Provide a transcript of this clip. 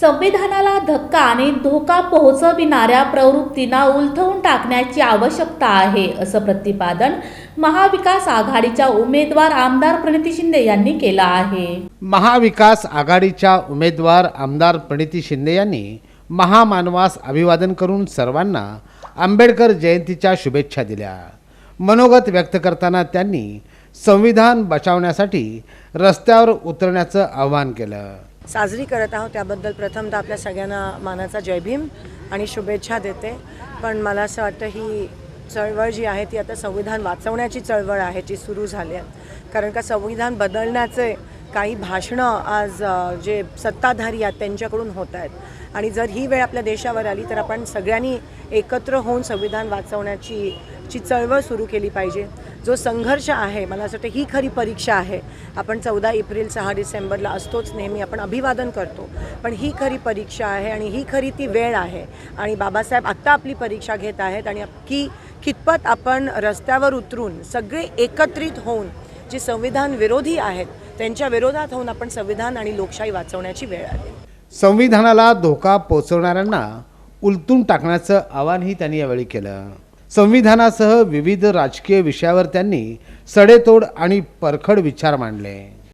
संविधानाला धक्का आणि धोका पोहोचविणाऱ्या प्रवृत्तींना उलथवून टाकण्याची आवश्यकता आहे असं प्रतिपादन महाविकास आघाडीच्या उमेदवार आमदार प्रणिती शिंदे यांनी केलं आहे. महाविकास आघाडीच्या उमेदवार आमदार प्रणिती शिंदे यांनी महामानवास अभिवादन करून सर्वांना आंबेडकर जयंतीच्या शुभेच्छा दिल्या. मनोगत व्यक्त करताना त्यांनी संविधान बचावण्यासाठी रस्त्यावर उतरण्याचं आवाहन केलं. साजरी करत आहोत त्याबद्दल प्रथमतः आपल्या सगळ्यांना मानाचा जयभीम आणि शुभेच्छा देते. पण मला असं वाटतं ही चळवळ जी आहे ती आता संविधान वाचवण्याची चळवळ आहे जी सुरू झाली आहे. कारण का संविधान बदलण्याचे काही भाषणं आज जे सत्ताधारी आहेत त्यांच्याकडून होत आहेत. आणि जर ही वेळ आपल्या देशावर आली तर आपण सगळ्यांनी एकत्र होऊन संविधान वाचवण्याची ची चळवळ सुरू केली पाहिजे. जो संघर्ष आहे मला असं वाटतं ही खरी परीक्षा आहे. आपण चौदा एप्रिल सहा डिसेंबरला असतोच नेहमी आपण अभिवादन करतो. पण ही खरी परीक्षा आहे आणि ही खरी ती वेळ आहे. आणि बाबासाहेब आत्ता आपली परीक्षा घेत आहेत आणि की कितपत आपण रस्त्यावर उतरून सगळे एकत्रित होऊन जे संविधान विरोधी आहेत त्यांच्या विरोधात होऊन आपण संविधान आणि लोकशाही वाचवण्याची वेळ आली. संविधानाला धोका पोचवणाऱ्यांना उलटून टाकण्याचं आवाहनही त्यांनी यावेळी केलं. संविधानासह विविध राजकीय विषयावर त्यांनी सडेतोड आणि परखड विचार मांडले.